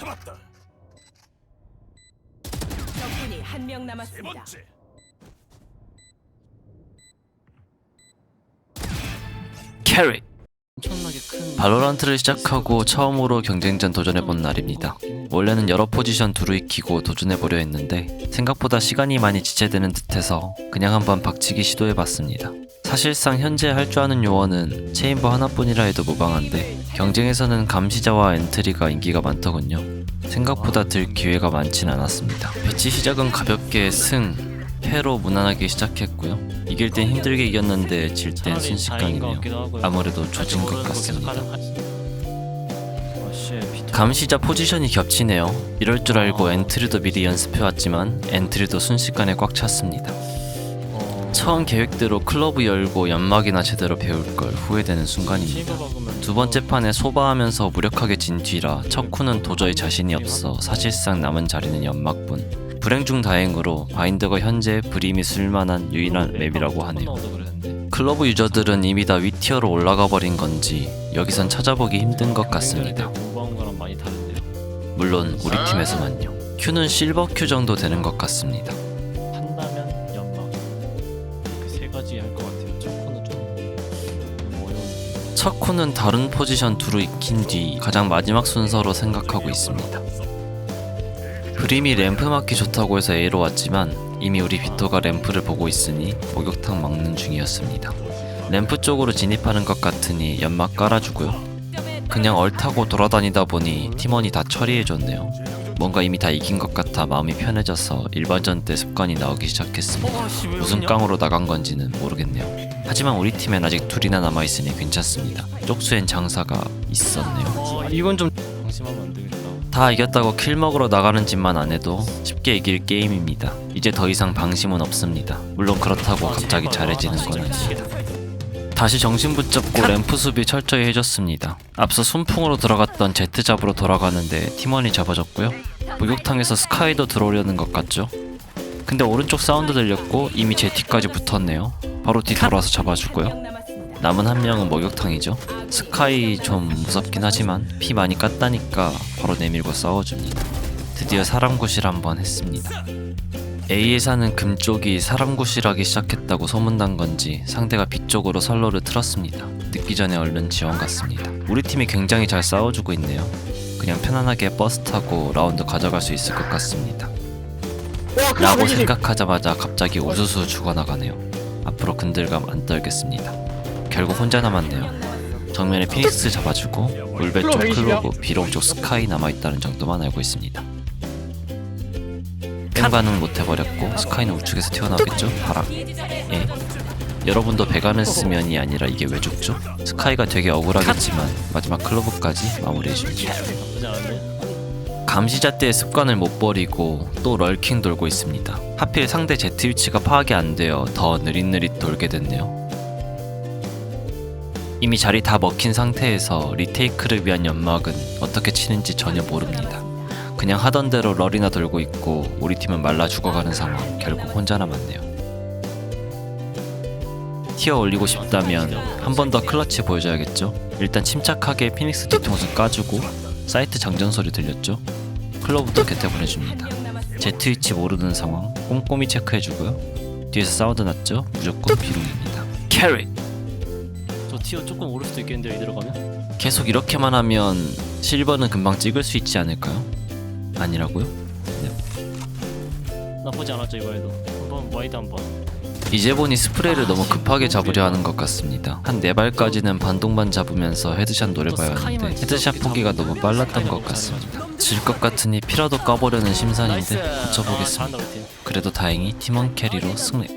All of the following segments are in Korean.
잡았다. 적군이 한 명 세 남았습니다. 번째. 캐릭 엄청나게 큰 발로란트를 시작하고 처음으로 경쟁전 도전해본 날입니다. 원래는 여러 포지션 두루 익히고 도전해보려 했는데 생각보다 시간이 많이 지체되는 듯해서 그냥 한번 박치기 시도해봤습니다. 사실상 현재 할 줄 아는 요원은 체인버 하나뿐이라 해도 무방한데 경쟁에서는 감시자와 엔트리가 인기가 많더군요. 생각보다 들 기회가 많진 않았습니다. 배치 시작은 가볍게 승, 패로 무난하게 시작했고요. 이길 땐 힘들게 이겼는데 질 땐 차라리 다행인 것 순식간이네요. 같기도 하고요. 아무래도 조진 것 모르는 거 계속 같습니다. 하지. 아, 씨. 감시자 포지션이 겹치네요. 이럴 줄 알고 엔트리도 미리 연습해왔지만 엔트리도 순식간에 꽉 찼습니다. 어, 처음 계획대로 클러브 열고 연막이나 제대로 배울 걸 후회되는 순간입니다. 두 번째 판에 소바하면서 무력하게 진 뒤라 첫 쿠는 도저히 자신이 없어 사실상 남은 자리는 연막뿐. 불행 중 다행으로 바인더가 현재 브림이 쓸만한 유일한 맵이라고 하네요. 클러브 유저들은 이미 다 위티어로 올라가 버린 건지 여기선 찾아보기 힘든 것 같습니다. 물론 우리 팀에서만요. 큐는 실버 큐 정도 되는 것 같습니다. 그세 가지 할 것 같아요. 첫 코는 좀 어려운. 첫 코는 다른 포지션 두루 익힌 뒤 가장 마지막 순서로 생각하고 있습니다. 브림이 램프 맞기 좋다고 해서 A로 왔지만 이미 우리 비토가 램프를 보고 있으니 목욕탕 막는 중이었습니다. 램프 쪽으로 진입하는 것 같으니 연막 깔아주고요. 그냥 얼타고 돌아다니다 보니 팀원이 다 처리해줬네요. 뭔가 이미 다 이긴 것 같아 마음이 편해져서 일반전 때 습관이 나오기 시작했습니다. 무슨 깡으로 나간 건지는 모르겠네요. 하지만 우리 팀엔 아직 둘이나 남아있으니 괜찮습니다. 쪽수엔 장사가 있었네요. 어, 이건 좀 방심하면 안 되겠다. 다 이겼다고 킬 먹으러 나가는 짓만 안 해도 쉽게 이길 게임입니다. 이제 더 이상 방심은 없습니다. 물론 그렇다고 갑자기 잘해지는 건 아닙니다. 다시 정신 붙잡고 램프 수비 철저히 해줬습니다. 앞서 순풍으로 들어갔던 제트 잡으러 돌아가는데 팀원이 잡아줬고요. 목욕탕에서 스카이도 들어오려는 것 같죠? 근데 오른쪽 사운드 들렸고 이미 제티까지 붙었네요. 바로 뒤 돌아서 잡아주고요. 남은 한 명은 목욕탕이죠. 스카이 좀 무섭긴 하지만 피 많이 깠다니까 바로 내밀고 싸워줍니다. 드디어 사람 구실 한번 했습니다. A에 사는 금 쪽이 사람 구실하기 시작했다고 소문난 건지 상대가 B쪽으로 선로를 틀었습니다. 늦기 전에 얼른 지원 갔습니다. 우리 팀이 굉장히 잘 싸워주고 있네요. 그냥 편안하게 버스 타고 라운드 가져갈 수 있을 것 같습니다. 라고 생각하자마자 갑자기 우수수 죽어나가네요. 앞으로 근들감 안 떨겠습니다. 결국 혼자 남았네요. 정면에 피닉스 잡아주고 물배 쪽 클로브, 비롱 쪽 스카이 남아있다는 정도만 알고 있습니다. 뺑반은 못해버렸고 스카이는 우측에서 튀어나오겠죠? 바람 예. 여러분도 배가는 쓰면이 아니라 이게 왜 죽죠? 스카이가 되게 억울하겠지만 마지막 클로브까지 마무리해줍니다. 감시자 때의 습관을 못 버리고 또 럴킹 돌고 있습니다. 하필 상대 제트 위치가 파악이 안 되어 더 느릿느릿 돌게 됐네요. 이미 자리 다 먹힌 상태에서 리테이크를 위한 연막은 어떻게 치는지 전혀 모릅니다. 그냥 하던 대로 럴이나 돌고 있고 우리 팀은 말라 죽어가는 상황 결국 혼자 남았네요. 티어 올리고 싶다면 한 번 더 클러치 보여줘야겠죠? 일단 침착하게 피닉스 뒤통수 까주고 사이트 장전 소리 들렸죠? 클로브도 곁에 보내줍니다. 제트 위치 모르는 상황 꼼꼼히 체크해주고요. 뒤에서 사운드 났죠? 무조건 비롱입니다. 캐릭! 저 티어 조금 오를 수도 있겠는데요. 이대로 가면. 계속 이렇게만 하면 실버는 금방 찍을 수 있지 않을까요? 아니라고요? 나쁘지 않았죠 이번에도. 한번 와이드 한번. 이제 보니 스프레이를 너무 급하게 잡으려 하는 것 같습니다. 한 네 발까지는 반동반 잡으면서 헤드샷 노려봐야 하는데 헤드샷 포기가 너무 빨랐던 것 같습니다. 질 것 같으니 피라도 까보려는 심산인데 아, 붙여보겠습니다. 그래도 다행히 팀원 캐리로 승리.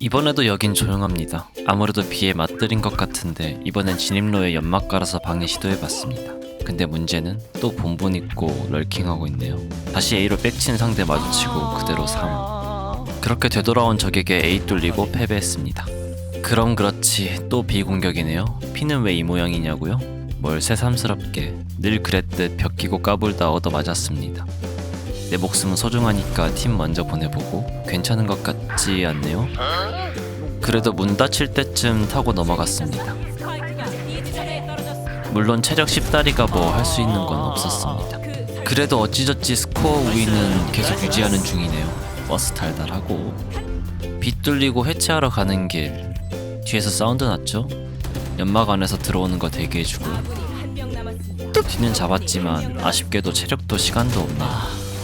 이번에도 여긴 조용합니다. 아무래도 비에 맞들인 것 같은데 이번엔 진입로에 연막 깔아서 방해 시도해봤습니다. 근데 문제는 또 본분 있고 럴킹하고 있네요. 다시 A로 백친 상대 마주치고 그대로 3. 그렇게 되돌아온 적에게 A 뚫리고 패배했습니다. 그럼 그렇지 또 B 공격이네요. P는 왜 이 모양이냐고요? 뭘 새삼스럽게 늘 그랬듯 벽 끼고 까불다 얻어 맞았습니다. 내 목숨은 소중하니까 팀 먼저 보내보고 괜찮은 것 같지 않네요? 그래도 문 닫힐 때쯤 타고 넘어갔습니다. 물론 체력 10다리가 뭐 할 수 있는 건 없었습니다. 그 그래도 어찌저찌 스코어 우위는 계속 유지하는 중이네요. 버스 달달하고 빗 뚫리고 해체하러 가는 길 뒤에서 사운드 났죠? 연막 안에서 들어오는 거 대기해주고. 뒤는 잡았지만 아쉽게도 체력도 시간도 없네.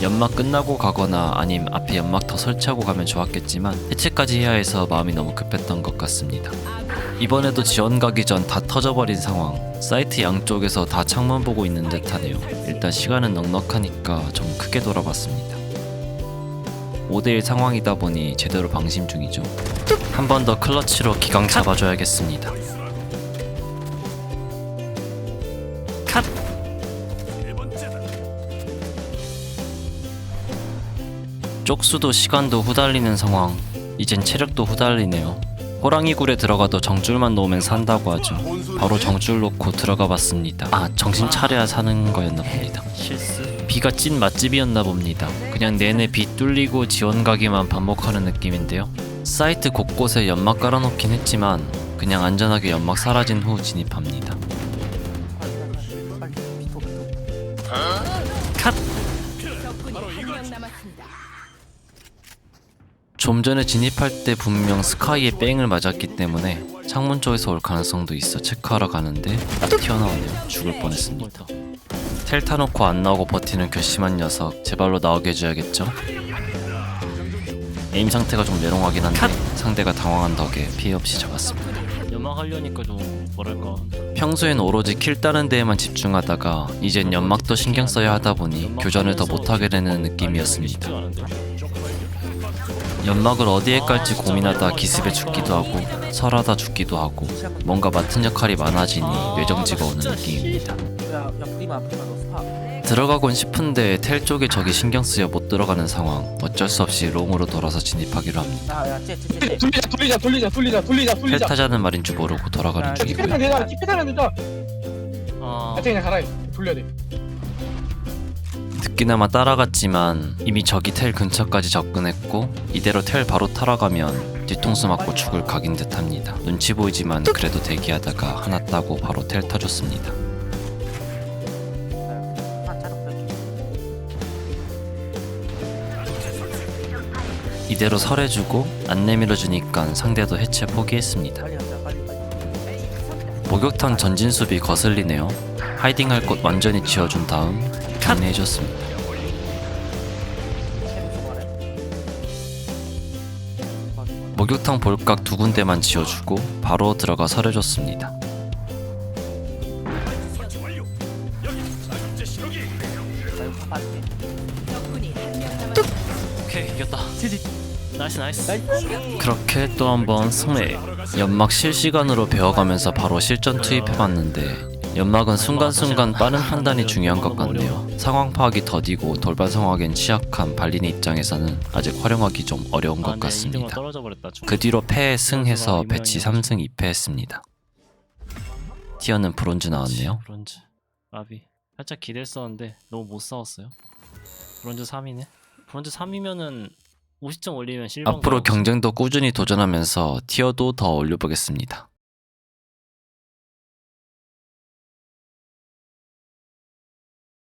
연막 끝나고 가거나 아님 앞에 연막 더 설치하고 가면 좋았겠지만 해체까지 해야 해서 마음이 너무 급했던 것 같습니다. 이번에도 지원 가기 전 다 터져버린 상황. 사이트 양쪽에서 다 창문 보고 있는 듯하네요. 일단 시간은 넉넉하니까 좀 크게 돌아봤습니다. 5대1 상황이다 보니 제대로 방심 중이죠. 한 번 더 클러치로 기강 잡아줘야겠습니다. 컷! 쪽수도 시간도 후달리는 상황. 이젠 체력도 후달리네요. 호랑이 굴에 들어가도 정줄만 놓으면 산다고 하죠. 바로 정줄 놓고 들어가 봤습니다. 아, 정신 차려야 사는 거였나 봅니다. 실수. 비가 찐 맛집이었나 봅니다. 그냥 내내 비 뚫리고 지원 가기만 반복하는 느낌인데요. 사이트 곳곳에 연막 깔아놓긴 했지만 그냥 안전하게 연막 사라진 후 진입합니다. 컷! 적군이 한명 남았습니다. 좀 전에 진입할 때 분명 스카이에 뺑을 맞았기 때문에 창문 쪽에서 올 가능성도 있어 체크하러 가는데 튀어나오네요. 죽을 뻔했습니다. 텔 타놓고 안 나오고 버티는 결심한 녀석 제발로 나오게 해줘야겠죠? 에임 상태가 좀 메롱하긴 한데 상대가 당황한 덕에 피해 없이 잡았습니다. 연막 하려니까 좀 뭐랄까. 평소엔 오로지 킬 따는 데에만 집중하다가 이젠 연막도 신경 써야 하다 보니 교전을 더 못하게 되는 느낌이었습니다. 연막을 어디에 깔지 고민하다 기습에 죽기도 하고 설하다 죽기도 하고 뭔가 맡은 역할이 많아지니 뇌정지가 오는 느낌입니다. 들어가곤 싶은데 텔 쪽에 적이 신경 쓰여 못 들어가는 상황 어쩔 수 없이 롱으로 돌아서 진입하기로 합니다. 돌리자 돌리자 돌리자 돌리자 돌리자 텔 돌리자 타자는 말인 줄 모르고 돌아가는 중이고요. 티켓 되잖아 티켓 하면 되잖아 아, 아 그냥 가라 돌려야 돼 듣기나마 따라갔지만 이미 적이 텔 근처까지 접근했고 이대로 텔 바로 타러 가면 뒤통수 맞고 죽을 각인 듯합니다. 눈치 보이지만 그래도 대기하다가 하나 따고 바로 텔 타줬습니다. 이대로 설해주고 안 내밀어주니까 상대도 해체 포기했습니다. 목욕탕 전진 수비 거슬리네요. 하이딩할 곳 완전히 지워준 다음 소발해 목욕탕 볼각 두 군데만 지워주고 바로 들어가 설해줬습니다. 나 이거 다 빠질게 적군이 한명 남았습니다. 오케이 이겼다. 나이스 나이스. 그렇게 또 한 번 승리. 연막 실시간으로 배워가면서 바로 실전 투입해봤는데 연막은 순간순간 빠른 판단이 중요한 것 같네요. 상황 파악이 더디고 돌발 상황엔 취약한 발린의 입장에서는 아직 활용하기 좀 어려운 아, 것 네, 같습니다. 그 뒤로 패에 승해서 배치 3승 2패했습니다. 티어는 브론즈 나왔네요. 브론즈. 아비. 살짝 기대했었는데 너무 못 싸웠어요. 브론즈 3이네. 브론즈 3이면은 50점 올리면 실버. 앞으로 경쟁도 꾸준히 도전하면서 티어도 더 올려보겠습니다.